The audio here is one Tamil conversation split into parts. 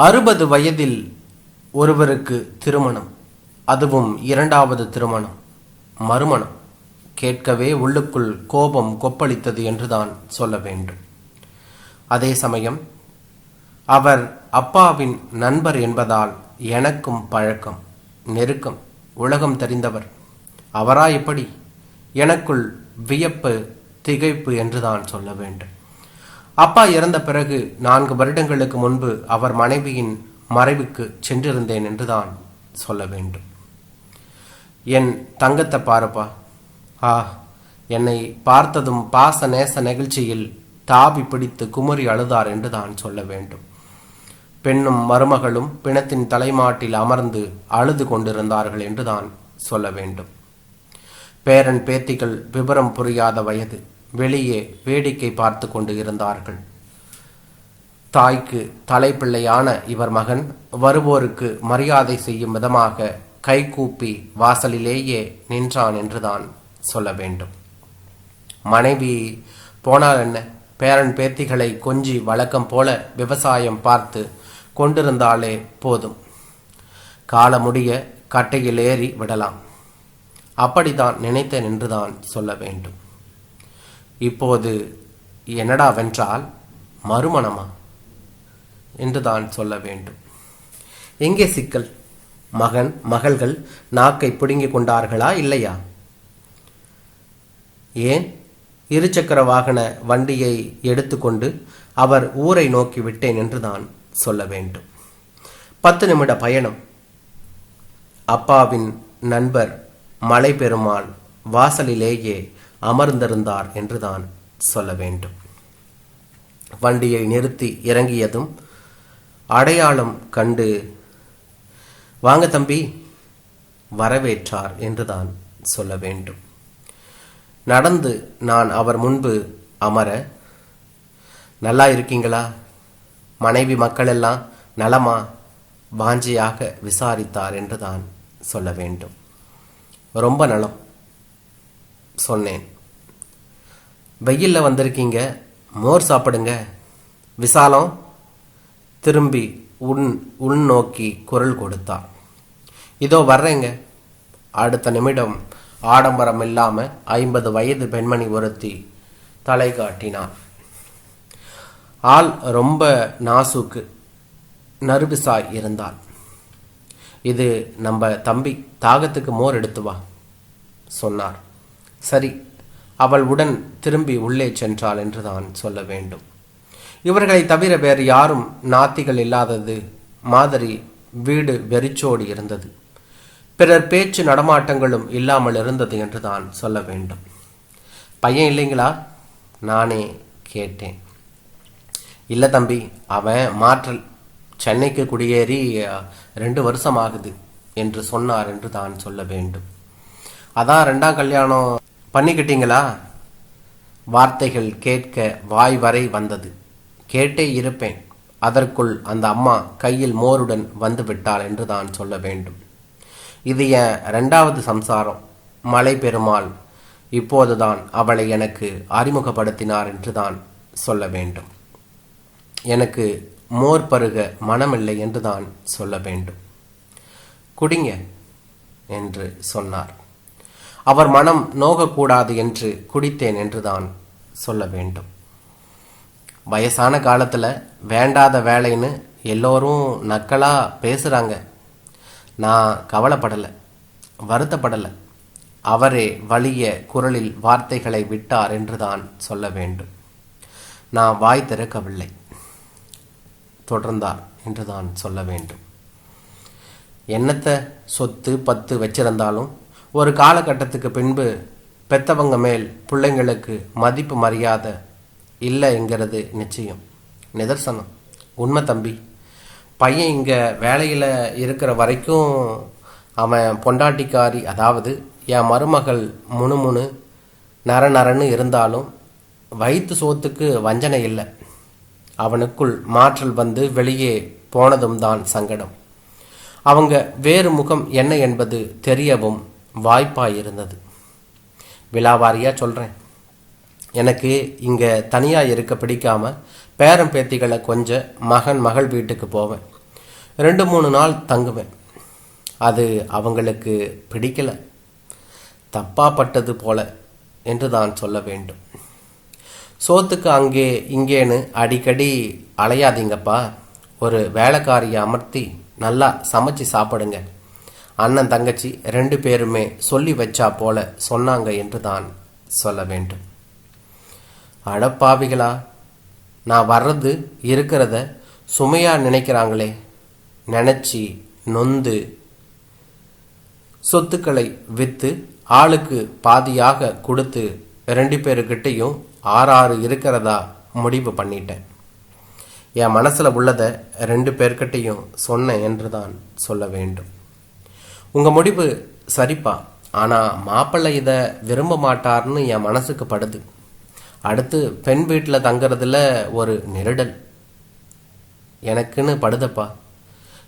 அறுபது வயதில் ஒருவருக்கு திருமணம். அதுவும் இரண்டாவது திருமணம். மறுமணம். கேட்கவே உள்ளுக்குள் கோபம் கொப்பளித்தது என்றுதான் சொல்ல வேண்டும். அதே சமயம் அவர் அப்பாவின் நண்பர் என்பதால் எனக்கும் பழக்கம் நெருக்கம் உலகம் தெரிந்தவர். அவரா எப்படி எனக்குள் வியப்பு திகைப்பு என்றுதான் சொல்ல வேண்டும். அப்பா இறந்த பிறகு நான்கு வருடங்களுக்கு முன்பு அவர் மனைவியின் மறைவுக்கு சென்றிருந்தேன் என்றுதான் சொல்ல வேண்டும். என் தங்கத்தை பாருப்பா. ஆ என்னை பார்த்ததும் பாச நேச நெகிழ்ச்சியில் தாவி பிடித்து குமரி அழுதார் என்று தான் சொல்ல வேண்டும். பெண்ணும் மருமகளும் பிணத்தின் தலைமாட்டில் அமர்ந்து அழுது கொண்டிருந்தார்கள் என்று தான் சொல்ல வேண்டும். பேரன் பேத்திகள் விவரம் புரியாத வயது. வெளியே வேடிக்கை பார்த்து கொண்டு இருந்தார்கள் தாய்க்கு தலைப்பிள்ளையான இவர் மகன் வருவோருக்கு மரியாதை செய்யும் விதமாக கைகூப்பி வாசலிலேயே நின்றான் என்றுதான் சொல்ல வேண்டும். மனைவி போனால் என்ன? பேரன் பேத்திகளை கொஞ்சி வழக்கம் போல விவசாயம் பார்த்து கொண்டிருந்தாலே போதும். கால முடிய கட்டையில் ஏறி விடலாம். அப்படித்தான் நினைத்த நின்றுதான் சொல்ல வேண்டும். இப்போது என்னடா வென்றால் மறுமணமா? என்றுதான் சொல்ல வேண்டும். எங்கே சிக்கல்? மகன் மகள்கள் நாக்கை பிடுங்கிக் கொண்டார்களா இல்லையா? ஏன்? இருசக்கர வாகன வண்டியை எடுத்துக்கொண்டு அவர் ஊரை நோக்கி விட்டேன் என்றுதான் சொல்ல வேண்டும். பத்து நிமிட பயணம். அப்பாவின் நண்பர் மலை பெருமாள் வாசலிலேயே அமர்ந்திருந்தார் என்றுதான் சொல்ல வேண்டும். வண்டியை நிறுத்தி இறங்கியதும் அடையாளம் கண்டு வாங்க தம்பி வரவேற்றார் என்றுதான் சொல்ல வேண்டும். நடந்து நான் அவர் முன்பு அமர நல்லா இருக்கீங்களா? மனைவி மக்களெல்லாம் நலமா? வாஞ்சியாக விசாரித்தார் என்றுதான் சொல்ல வேண்டும். ரொம்ப நலம். சொன்னேன். வெயிலில் வந்திருக்கீங்க மோர் சாப்பிடுங்க. விசாலம் திரும்பி உன் உள்நோக்கி குரல் கொடுத்தா இதோ வர்றேங்க. அடுத்த நிமிடம் ஆடம்பரம் இல்லாமல் ஐம்பது வயது பெண்மணி ஒருத்தி தலை காட்டினார் ஆள் ரொம்ப நாசுக்கு நறுபிசாய் இருந்தாள். இது நம்ம தம்பி தாகத்துக்கு மோர் எடுத்து வா சொன்னார். சரி அவள் உடன் திரும்பி உள்ளே சென்றாள் என்று தான் சொல்ல வேண்டும். இவர்களை தவிர வேறு யாரும் நாத்திகள் இல்லாதது மாதிரி வீடு வெறிச்சோடி இருந்தது. பிறர் பேச்சு நடமாட்டங்களும் இல்லாமல் இருந்தது என்று தான் சொல்ல வேண்டும். பையன் இல்லைங்களா? நானே கேட்டேன். இல்லை தம்பி அவன் மாற்றல் சென்னைக்கு குடியேறி ரெண்டு வருஷம் ஆகுது என்று சொன்னார் என்று தான் சொல்ல வேண்டும். அதான் ரெண்டாம் கல்யாணம் பண்ணிக்கிட்டீங்களா? வார்த்தைகள் கேட்க வாய் வரை வந்தது. கேட்டே இருப்பேன். அதற்குள் அந்த அம்மா கையில் மோருடன் வந்து விட்டாள் என்று தான் சொல்ல வேண்டும். இது என் ரெண்டாவது சம்சாரம். மலை பெருமாள் இப்போதுதான் அவளை எனக்கு அறிமுகப்படுத்தினார் என்று தான் சொல்ல வேண்டும். எனக்கு மோர் பருக மனமில்லை என்று தான் சொல்ல வேண்டும். குடிங்க என்று சொன்னார். அவர் மனம் நோகக்கூடாது என்று குடித்தேன் என்று தான் சொல்ல வேண்டும். வயசான காலத்தில் வேண்டாத வேலைன்னு எல்லோரும் நக்கலாக பேசுகிறாங்க நான் கவலைப்படலை வருத்தப்படலை. அவரே வலிய குரலில் வார்த்தைகளை விட்டார் என்றுதான் சொல்ல வேண்டும். நான் வாய் திறக்கவில்லை. தொடர்ந்தார் என்றுதான் சொல்ல வேண்டும். என்னத்தை சொத்து பத்து வச்சிருந்தாலும் ஒரு காலகட்டத்துக்கு பின்பு பெத்தவங்க மேல் பிள்ளைங்களுக்கு மதிப்பு மரியாதை இல்லைங்கிறது நிச்சயம். நிதர்சனம். உண்மை தம்பி. பையன் இங்கே வேலையில் இருக்கிற வரைக்கும் அவன் பொண்டாட்டிக்காரி அதாவது என் மருமகள் முணுமுணு நர நரன்னு இருந்தாலும் வயிற்று சோத்துக்கு வஞ்சனை இல்லை. அவனுக்குள் மாற்றல் வந்து வெளியே போனதும் தான் சங்கடம். அவங்க வேறு முகம் என்ன என்பது தெரியவும் வாய்ப்பாக இருந்தது விழாவாரியாக சொல்கிறேன் எனக்கு இங்கே தனியாக இருக்க பிடிக்காமல் பேரம் பேத்திகளை கொஞ்சம் மகன் மகள் வீட்டுக்கு போவேன். ரெண்டு மூணு நாள் தங்குவேன். அது அவங்களுக்கு பிடிக்கல. தப்பாப்பட்டது போல என்று தான் சொல்ல வேண்டும். சோத்துக்கு அங்கே இங்கேன்னு அடிக்கடி அலையாதீங்கப்பா. ஒரு வேலைக்காரியை அமர்த்தி நல்லா சமைச்சு சாப்பிடுங்க. அண்ணன் தங்கச்சி ரெண்டு பேருமே சொல்லி வச்சா போல சொன்னாங்க என்று தான் சொல்ல வேண்டும். அடப்பாவிகளா நான் வர்றது இருக்கிறத சுமையா நினைக்கிறாங்களே நினச்சி நொந்து சொத்துக்களை விற்று ஆளுக்கு பாதியாக கொடுத்து ரெண்டு பேருக்கிட்டையும் ஆறாறு இருக்கிறதா முடிவு பண்ணிட்டேன். என் மனசில் உள்ளதை ரெண்டு பேர்கிட்டையும் சொன்னேன் என்று தான் சொல்ல வேண்டும். உங்கள் முடிவு சரிப்பா. ஆனால் மாப்பிள்ளை இதை விரும்ப மாட்டார்னு என் மனசுக்கு படுது. அடுத்து பெண் வீட்டில் தங்குறதுல ஒரு நெருடல். எனக்குன்னு படுதப்பா.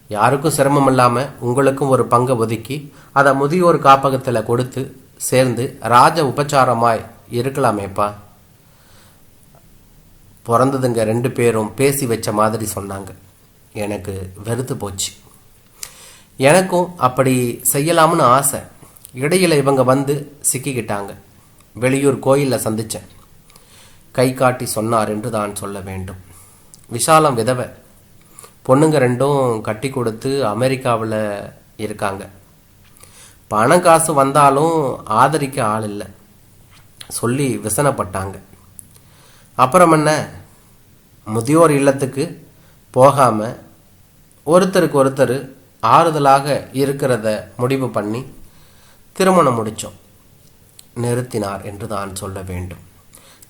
யாருக்கும் சிரமம் இல்லாமல் உங்களுக்கும் ஒரு பங்கை ஒதுக்கி அதை முதியோர் காப்பகத்தில் கொடுத்து சேர்ந்து ராஜ உபச்சாரமாய் இருக்கலாமேப்பா. பிறந்ததுங்க ரெண்டு பேரும் பேசி வச்ச மாதிரி சொன்னாங்க. எனக்கு வெறுத்து போச்சு. எனக்கும் அப்படி செய்யலாம்னு ஆசை. இடையில் இவங்க வந்து சிக்கிக்கிட்டாங்க. வெளியூர் கோயிலில் சந்தித்தேன் கை காட்டி சொன்னார் என்று தான் சொல்ல வேண்டும். விஷாலம் விதவை. பொண்ணுங்க ரெண்டும் கட்டி கொடுத்து அமெரிக்காவில் இருக்காங்க. பணம் காசு வந்தாலும் ஆதரிக்க ஆள் இல்லை. சொல்லி விசனப்பட்டாங்க. அப்புறம் என்ன? முதியோர் இல்லத்துக்கு போகாமல் ஒருத்தருக்கு ஒருத்தர் ஆறுதலாக இருக்கிறத முடிவு பண்ணி திருமணம் முடித்தோம் நிறுத்தினார் என்று தான் சொல்ல வேண்டும்.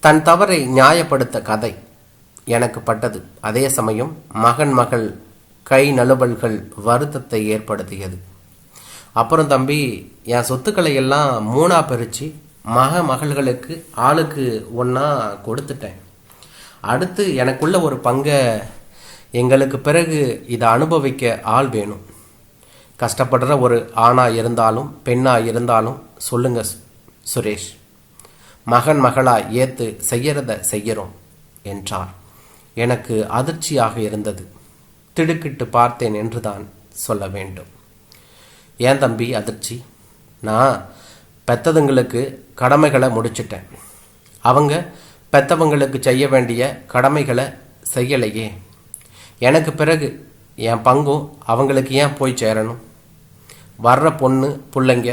தன் தவறை நியாயப்படுத்த கதை எனக்கு பட்டது. அதே சமயம் மகன் மகள் கை நழுவல்கள் வருத்தத்தை ஏற்படுத்தியது. அப்புறம் தம்பி என் சொத்துக்களை எல்லாம் மூணாக பிரித்து மக மகள்களுக்கு ஆளுக்கு ஒன்றா கொடுத்துட்டேன். அடுத்து எனக்குள்ள ஒரு பங்கை எங்களுக்கு பிறகு இதை அனுபவிக்க ஆள் வேணும். கஷ்டப்படுற ஒரு ஆணா இருந்தாலும் பெண்ணா இருந்தாலும் சொல்லுங்க சுரேஷ். மகன் மகளா ஏத்து செய்யறத செய்யறோம் என்றார். எனக்கு அதிர்ச்சியாக இருந்தது. திடுக்கிட்டு பார்த்தேன் என்றுதான் சொல்ல வேண்டும். ஏன் தம்பி அதிர்ச்சி? நான் பெத்ததுங்களுக்கு கடமைகளை முடிச்சிட்டேன். அவங்க பெத்தவங்களுக்கு செய்ய வேண்டிய கடமைகளை செய்யலையே. எனக்கு பிறகு என் பங்கும் அவங்களுக்கு ஏன் போய் சேரணும்? வர்ற பொண்ணு பிள்ளைங்க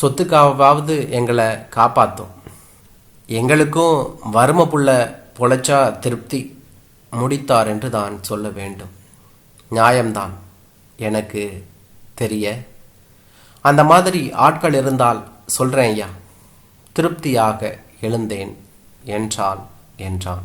சொத்துக்காவது எங்களை காப்பாற்றும் எங்களுக்கும் வறுமை புள்ள பொழைச்சா திருப்தி முடித்தார் என்று தான் சொல்ல வேண்டும். நியாயம்தான் எனக்கு தெரிய. அந்த மாதிரி ஆட்கள் இருந்தால் சொல்கிறேன் ஐயா. திருப்தியாக எழுந்தேன் என்றால் என்றான்.